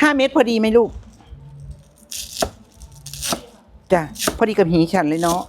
ห้าเมตรพอดีไหมลูกจ้ะพอดีกับหีฉันเลยเนาะ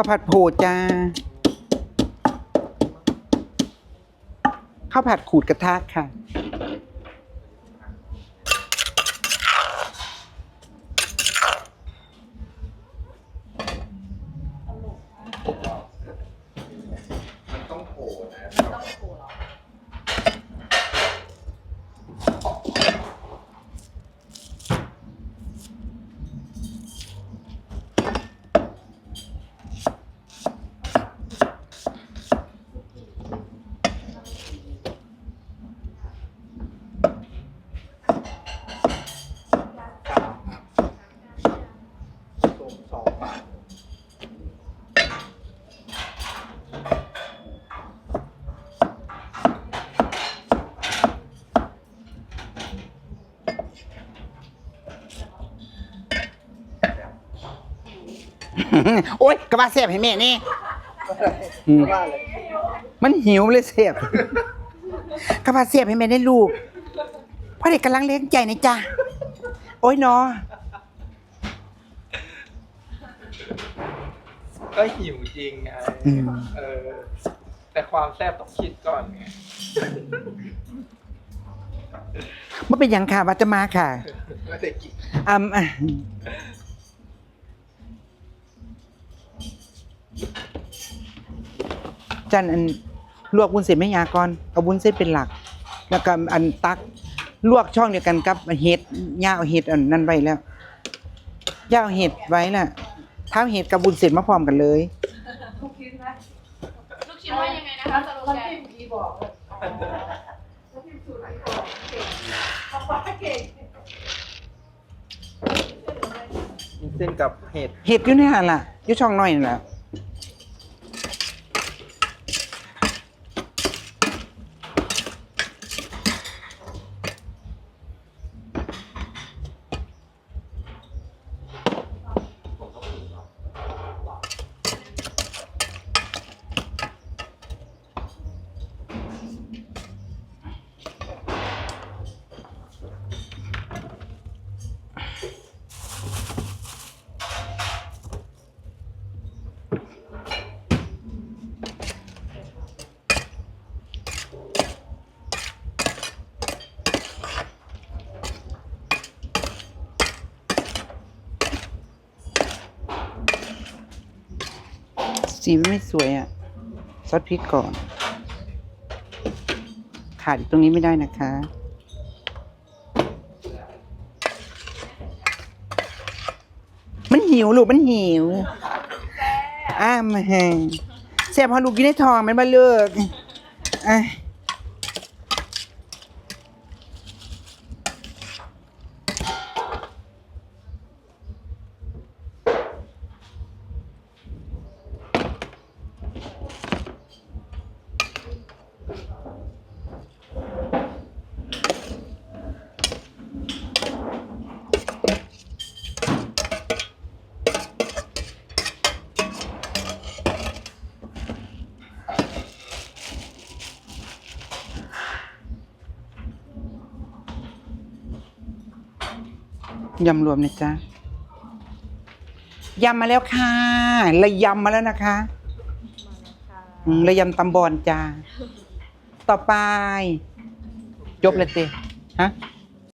ข้าวผัดโพจ้าข้าวผัดขูดกระทะค่ะมันต้องโผล่นะ ต้องไปปูเหรอ สองสองบาท โอ๊ยกระบาเสียบให้แม่นี่อืมว่าเลยมันหิวเลยเสียบ กระบาเสียบให้แม่ได้ลูกพ่อเด็กกำลังเลี้ยงใจนะจ๊ะโอ๊ยเนาะ ก็หิวจริงไงอืม เออ แต่ความแซ่บต้องคิดก่อนไงเมื่อเป็นอย่างค่ะวัจะมาค่ะไม่ได้กินอืมอะจันอันลวกบุญเส้นไม่ยาก่อนเอาบุญเส้นเป็นหลัก แล้วก็อันตักลวกช่องเดียวกันกับเห็ดย่าเอาเห็ดอันนั้นไว้แล้วย่าเอาเห็ดไว้น่ะเท้าเห็ดกับบุญเส้นมาพร้อมกันเลยลูกชิ้นว่ายังไงนะคะสโลแกนพี่บอกเลยแล้วพี่สูตรพี่บอกเก่งเขาบอกเก่งเส้นกับเห็ดเห็ดอยู่ในหันล่ะอยู่ช่องน้อยนั่นแหละ สีมันไม่สวยอะ ซอสพริกก่อน ขาดตรงนี้ไม่ได้นะคะ มันหิวลูกมันหิว อ้ามแหงแซ่บพอลูกกินได้ทองมันมาเลิกอะ ยำรวมนะจ๊ะยำมาแล้วค่ะระยำมาแล้วนะคะอืมระยำตำบอนจ้าต่อไป จบเลยเต้ฮะจ